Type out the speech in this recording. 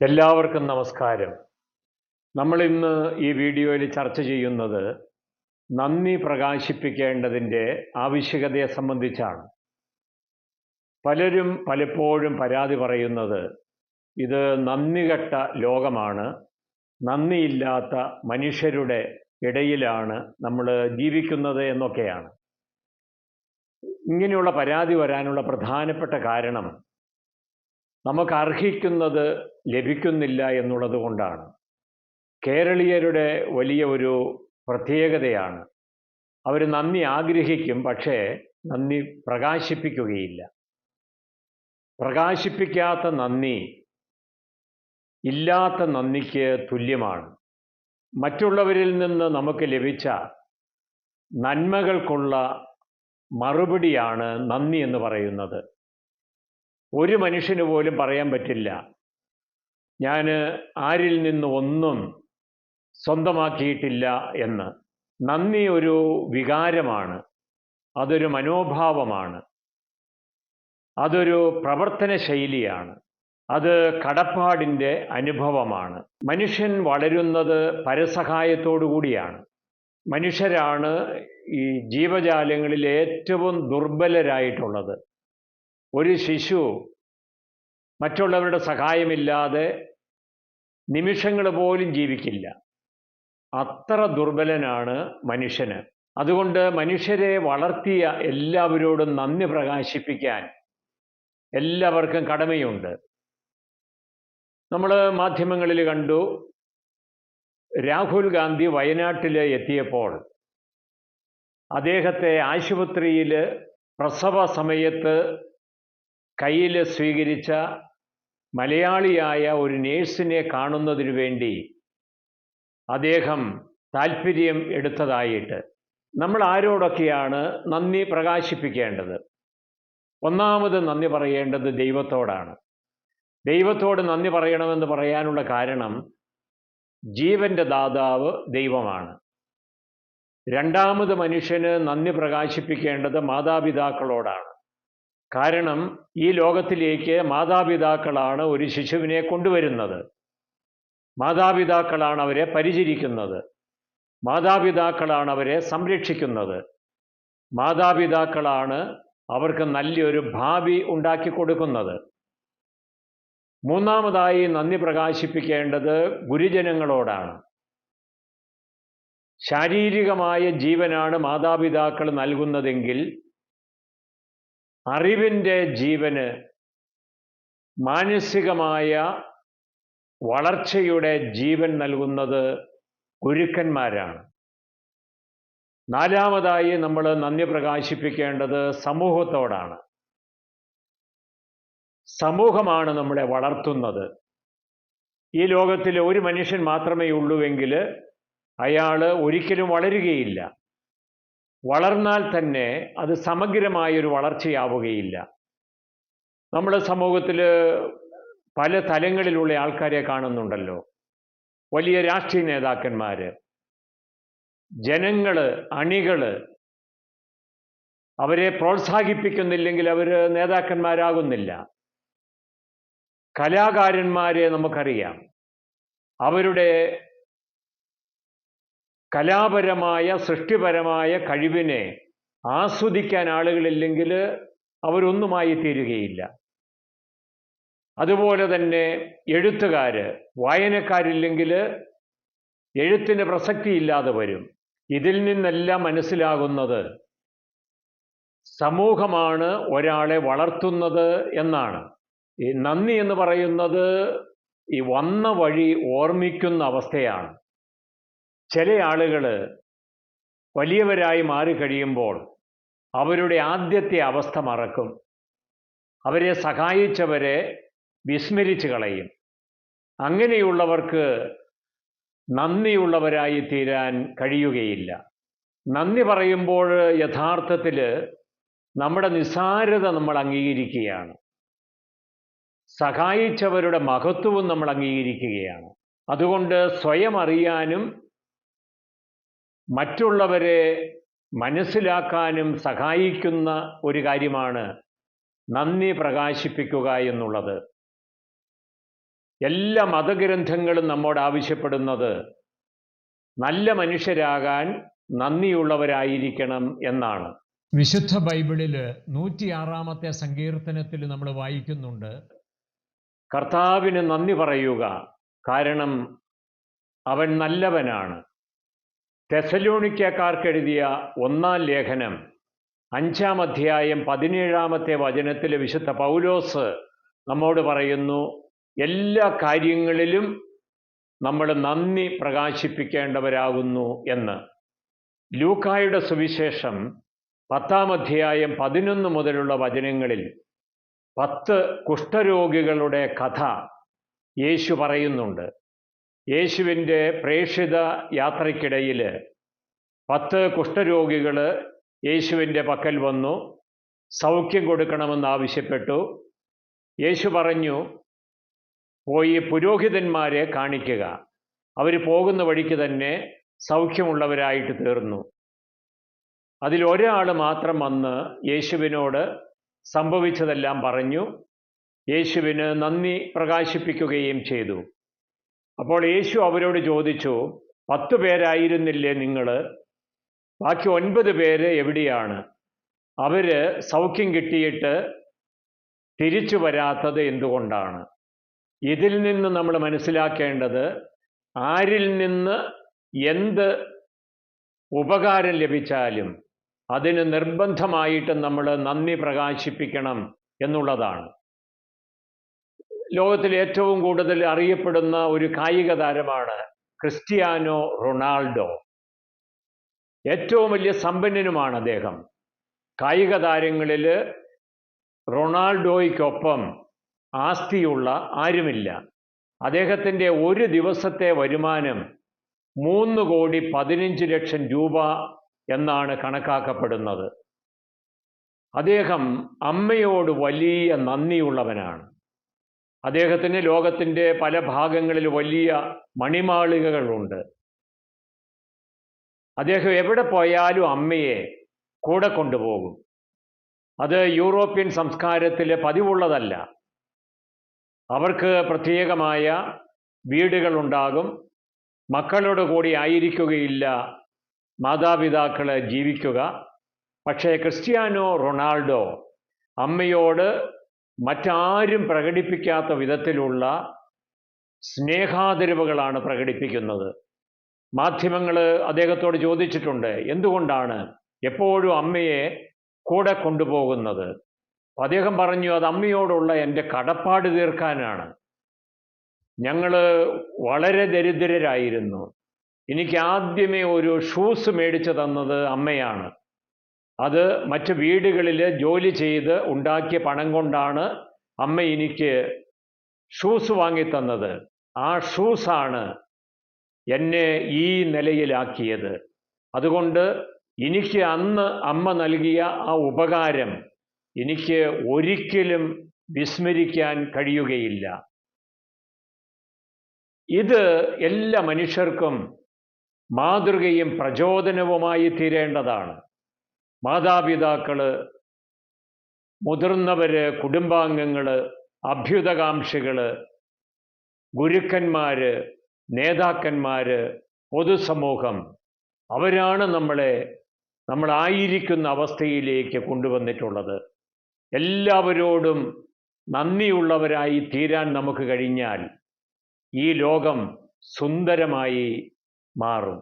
എല്ലാവർക്കും നമസ്കാരം. നമ്മൾ ഇന്ന് ഈ വീഡിയോയിൽ ചർച്ച ചെയ്യുന്നത് നന്ദി പ്രകാശിപ്പിക്കേണ്ടതിന്റെ ആവശ്യകതയെ സംബന്ധിച്ചാണ്. പലരും പലപ്പോഴും പരാതി പറയുന്നത് ഇത് നന്ദികെട്ട ലോകമാണ് നന്ദിയില്ലാത്ത മനുഷ്യരുടെ ഇടയിലാണ് നമ്മൾ ജീവിക്കുന്നത് എന്നൊക്കെയാണ്. ഇങ്ങനെയുള്ള പരാതി വരാനുള്ള പ്രധാനപ്പെട്ട കാരണം നമുക്ക് അർഹിക്കുന്നത് ലഭിക്കുന്നില്ല എന്നുള്ളത് കൊണ്ടാണ്. കേരളീയരുടെ വലിയ ഒരു പ്രത്യേകതയാണ്. അവർ നന്ദി ആഗ്രഹിക്കും പക്ഷേ നന്ദി പ്രകാശിപ്പിക്കുകയില്ല. പ്രകാശിപ്പിക്കാത്ത നന്ദി ഇല്ലാത്ത നന്ദിക്ക് തുല്യമാണ്. മറ്റുള്ളവരിൽ നിന്ന് നമുക്ക് ലഭിച്ച നന്മകൾക്കുള്ള മറുപടിയാണ് നന്ദി എന്ന് പറയുന്നത്. ഒരു മനുഷ്യന് പോലും പറയാൻ പറ്റില്ല. ഞാൻ ആരിൽ നിന്ന് ഒന്നും സ്വന്തമാക്കിയിട്ടില്ല എന്ന്. നന്ദി ഒരു വികാരമാണ്. അതൊരു മനോഭാവമാണ്. അതൊരു പ്രവർത്തന ശൈലിയാണ്. അത് കടപ്പാടിന്റെ അനുഭവമാണ്. മനുഷ്യൻ വളരുന്നത് പരസഹായത്തോടു കൂടിയാണ്. മനുഷ്യരാണ് ഈ ജീവജാലങ്ങളിൽ ഏറ്റവും ദുർബലരായിട്ടുള്ളത്. ഒരു ശിശു മറ്റുള്ളവരുടെ സഹായമില്ലാതെ നിമിഷങ്ങൾ പോലും ജീവിക്കില്ല. അത്ര ദുർബലനാണ് മനുഷ്യന്. അതുകൊണ്ട് മനുഷ്യരെ വളർത്തിയ എല്ലാവരോടും നന്ദി പ്രകാശിപ്പിക്കാൻ എല്ലാവർക്കും കടമയുണ്ട്. നമ്മൾ മാധ്യമങ്ങളിൽ കണ്ടു രാഹുൽ ഗാന്ധി വയനാട്ടിൽ എത്തിയപ്പോൾ അദ്ദേഹത്തെ ആശുപത്രിയിൽ പ്രസവ സമയത്ത് കയ്യിൽ സ്വീകരിച്ച മലയാളിയായ ഒരു നേഴ്സിനെ കാണുന്നതിനു വേണ്ടി അദ്ദേഹം താല്പര്യം എടുത്തതായിട്ട് നമ്മൾ ആരോടൊക്കെയാണ് നന്ദി പ്രകാശിപ്പിക്കേണ്ടത്? ഒന്നാമത് നന്ദി പറയേണ്ടത് ദൈവത്തോടാണ്. ദൈവത്തോട് നന്ദി പറയണമെന്ന് പറയാനുള്ള കാരണം ജീവന്റെ ദാതാവ് ദൈവമാണ്. രണ്ടാമത് മനുഷ്യന് നന്ദി പ്രകാശിപ്പിക്കേണ്ടത് മാതാപിതാക്കളോടാണ്. കാരണം ഈ ലോകത്തിലേക്ക് മാതാപിതാക്കളാണ് ഒരു ശിശുവിനെ കൊണ്ടുവരുന്നത്. മാതാപിതാക്കളാണ് അവരെ പരിചരിക്കുന്നത്. മാതാപിതാക്കളാണ് അവരെ സംരക്ഷിക്കുന്നത്. മാതാപിതാക്കളാണ് അവർക്ക് നല്ലൊരു ഭാവി ഉണ്ടാക്കി കൊടുക്കുന്നത്. മൂന്നാമതായി നന്ദി പ്രകാശിപ്പിക്കേണ്ടത് ഗുരുജനങ്ങളോടാണ്. ശാരീരികമായ ജീവനാണ് മാതാപിതാക്കൾ നൽകുന്നതെങ്കിൽ അറിവിന്റെ ജീവന് മാനസികമായ വളർച്ചയുടെ ജീവൻ നൽകുന്നത് ഗുരുക്കന്മാരാണ്. നാലാമതായി നമ്മൾ നന്ദി പ്രകാശിപ്പിക്കേണ്ടത് സമൂഹത്തോടാണ്. സമൂഹമാണ് നമ്മളെ വളർത്തുന്നത്. ഈ ലോകത്തിൽ ഒരു മനുഷ്യൻ മാത്രമേ ഉള്ളൂവെങ്കിൽ അയാൾ ഒരിക്കലും വളരുകയില്ല. വളർന്നാൽ തന്നെ അത് സമഗ്രമായൊരു വളർച്ചയാവുകയില്ല. നമ്മുടെ സമൂഹത്തിൽ പല തലങ്ങളിലുള്ള ആൾക്കാരെ കാണുന്നുണ്ടല്ലോ. വലിയ രാഷ്ട്രീയ നേതാക്കന്മാർ ജനങ്ങൾ അണികൾ അവരെ പ്രോത്സാഹിപ്പിക്കുന്നില്ലെങ്കിൽ അവർ നേതാക്കന്മാരാകുന്നില്ല. കലാകാരന്മാരെ നമുക്കറിയാം. അവരുടെ കലാപരമായ സൃഷ്ടിപരമായ കഴിവിനെ ആസ്വദിക്കാൻ ആളുകളില്ലെങ്കിൽ അവരൊന്നുമായി തീരുകയില്ല. അതുപോലെ തന്നെ എഴുത്തുകാർ വായനക്കാരില്ലെങ്കിൽ എഴുത്തിന് പ്രസക്തി ഇല്ലാതെ വരും. ഇതിൽ നിന്നെല്ലാം മനസ്സിലാകുന്നത് സമൂഹമാണ് ഒരാളെ വളർത്തുന്നത് എന്നാണ്. ഈ നന്ദി എന്ന് പറയുന്നത് ഈ വന്ന വഴി ഓർമ്മിക്കുന്ന അവസ്ഥയാണ്. ചില ആളുകൾ വലിയവരായി മാറിക്കഴിയുമ്പോൾ അവരുടെ ആദ്യത്തെ അവസ്ഥ മറക്കും. അവരെ സഹായിച്ചവരെ വിസ്മരിച്ചു കളയും. അങ്ങനെയുള്ളവർക്ക് നന്ദിയുള്ളവരായി തീരാൻ കഴിയുകയില്ല. നന്ദി പറയുമ്പോൾ യഥാർത്ഥത്തിൽ നമ്മുടെ നിസ്സാരത നമ്മൾ അംഗീകരിക്കുകയാണ്. സഹായിച്ചവരുടെ മഹത്വവും നമ്മൾ അംഗീകരിക്കുകയാണ്. അതുകൊണ്ട് സ്വയം അറിയാനും മറ്റുള്ളവരെ മനസ്സിലാക്കാനും സഹായിക്കുന്ന ഒരു കാര്യമാണ് നന്ദി പ്രകാശിപ്പിക്കുക എന്നുള്ളത്. എല്ലാ മതഗ്രന്ഥങ്ങളും നമ്മോട് ആവശ്യപ്പെടുന്നത് നല്ല മനുഷ്യരാകാൻ നന്ദിയുള്ളവരായിരിക്കണം എന്നാണ്. വിശുദ്ധ ബൈബിളിൽ നൂറ്റിയാറാമത്തെ സങ്കീർത്തനത്തിൽ നമ്മൾ വായിക്കുന്നുണ്ട്. കർത്താവിന് നന്ദി പറയുക. കാരണം അവൻ നല്ലവനാണ്. തെസലോണിക്കക്കാർക്കെഴുതിയ ഒന്നാം ലേഖനം അഞ്ചാം അധ്യായം പതിനേഴാമത്തെ വചനത്തിൽ വിശുദ്ധ പൗലോസ് നമ്മോട് പറയുന്നു എല്ലാ കാര്യങ്ങളിലും നമ്മൾ നന്ദി പ്രകാശിപ്പിക്കേണ്ടവരാകുന്നു എന്ന്. ലൂക്കായുടെ സുവിശേഷം പത്താം അധ്യായം പതിനൊന്ന് മുതലുള്ള വചനങ്ങളിൽ പത്ത് കുഷ്ഠരോഗികളുടെ കഥ യേശു പറയുന്നുണ്ട്. യേശുവിന്റെ പ്രേക്ഷിത യാത്രയ്ക്കിടയിൽ പത്ത് കുഷ്ഠരോഗികൾ യേശുവിന്റെ പക്കൽ വന്നു സൗഖ്യം കൊടുക്കണമെന്ന് ആവശ്യപ്പെട്ടു. യേശു പറഞ്ഞു പോയി പുരോഹിതന്മാരെ കാണിക്കുക. അവർ പോകുന്ന വഴിക്ക് തന്നെ സൗഖ്യമുള്ളവരായിട്ട് തീർന്നു. അതിൽ ഒരാൾ മാത്രം വന്ന് യേശുവിനോട് സംഭവിച്ചതെല്ലാം പറഞ്ഞു. യേശുവിന് നന്ദി പ്രകാശിപ്പിക്കുകയും ചെയ്തു. അപ്പോൾ യേശു അവരോട് ചോദിച്ചു പത്ത് പേരായിരുന്നില്ലേ നിങ്ങൾ ബാക്കി ഒൻപത് പേര് എവിടെയാണ്? അവർ സൗഖ്യം കിട്ടിയിട്ട് തിരിച്ചു വരാത്തത് എന്തുകൊണ്ടാണ്? ഇതിൽ നിന്ന് നമ്മൾ മനസ്സിലാക്കേണ്ടത് ആരിൽ നിന്ന് എന്ത് ഉപകാരം ലഭിച്ചാലും അതിന് നിർബന്ധമായിട്ട് നമ്മൾ നന്ദി പ്രകാശിപ്പിക്കണം എന്നുള്ളതാണ്. ലോകത്തിൽ ഏറ്റവും കൂടുതൽ അറിയപ്പെടുന്ന ഒരു കായിക താരമാണ് ക്രിസ്റ്റിയാനോ റൊണാൾഡോ. ഏറ്റവും വലിയ സമ്പന്നനുമാണ് അദ്ദേഹം. കായിക താരങ്ങളിൽ റൊണാൾഡോയ്ക്കൊപ്പം ആസ്തിയുള്ള ആരുമില്ല. അദ്ദേഹത്തിന്റെ ഒരു ദിവസത്തെ വരുമാനം മൂന്ന് കോടി പതിനഞ്ച് ലക്ഷം രൂപ എന്നാണ് കണക്കാക്കപ്പെടുന്നത്. അദ്ദേഹം അമ്മയോട് വലിയ നന്ദിയുള്ളവനാണ്. അദ്ദേഹത്തിന് ലോകത്തിന്റെ പല ഭാഗങ്ങളിൽ വലിയ മണിമാളികകളുണ്ട്. അദ്ദേഹം എവിടെ പോയാലും അമ്മയെ കൂടെ കൊണ്ടുപോകും. അത് യൂറോപ്യൻ സംസ്കാരത്തിലെ പതിവുള്ളതല്ല. അവർക്ക് പ്രത്യേകമായ വീടുകളുണ്ടാകും. മക്കളോട് കൂടി ആയിരിക്കുകയില്ല. മാതാപിതാക്കൾ ജീവിക്കുക. പക്ഷേ ക്രിസ്ത്യാനോ റൊണാൾഡോ അമ്മയോട് മറ്റാരും പ്രകടിപ്പിക്കാത്ത വിധത്തിലുള്ള സ്നേഹാതിരവുകളാണ് പ്രകടിപ്പിക്കുന്നത്. മാധ്യമങ്ങൾ അദ്ദേഹത്തോട് ചോദിച്ചിട്ടുണ്ട് എന്തുകൊണ്ടാണ് എപ്പോഴും അമ്മയെ കൂടെ കൊണ്ടുപോകുന്നത്? അദ്ദേഹം പറഞ്ഞു അത് അമ്മയോടുള്ള എന്റെ കടപ്പാട് തീർക്കാനാണ്. ഞങ്ങൾ വളരെ ദരിദ്രരായിരുന്നു. എനിക്ക് ആദ്യമേ ഒരു ഷൂസ് മേടിച്ചു തന്നത് അമ്മയാണ്. അത് മറ്റ് വീടുകളിൽ ജോലി ചെയ്ത് ഉണ്ടാക്കിയ പണം കൊണ്ടാണ് അമ്മ എനിക്ക് ഷൂസ് വാങ്ങിത്തന്നത് ആ ഷൂസാണ് എന്നെ ഈ നിലയിലാക്കിയത്. അതുകൊണ്ട് എനിക്ക് അന്ന് അമ്മ നൽകിയ ആ ഉപകാരം എനിക്ക് ഒരിക്കലും വിസ്മരിക്കാൻ കഴിയുകയില്ല. ഇത് എല്ലാ മനുഷ്യർക്കും മാതൃകയും പ്രചോദനവുമായി തീരേണ്ടതാണ്. മാതാപിതാക്കൾ മുതിർന്നവർ കുടുംബാംഗങ്ങൾ അഭ്യുതകാംക്ഷികൾ ഗുരുക്കന്മാർ നേതാക്കന്മാർ പൊതുസമൂഹം അവരാണ് നമ്മളെ നമ്മളായിരിക്കുന്ന അവസ്ഥയിലേക്ക് കൊണ്ടുവന്നിട്ടുള്ളത്. എല്ലാവരോടും നന്ദിയുള്ളവരായി തീരാൻ നമുക്ക് കഴിഞ്ഞാൽ ഈ ലോകം സുന്ദരമായി മാറും.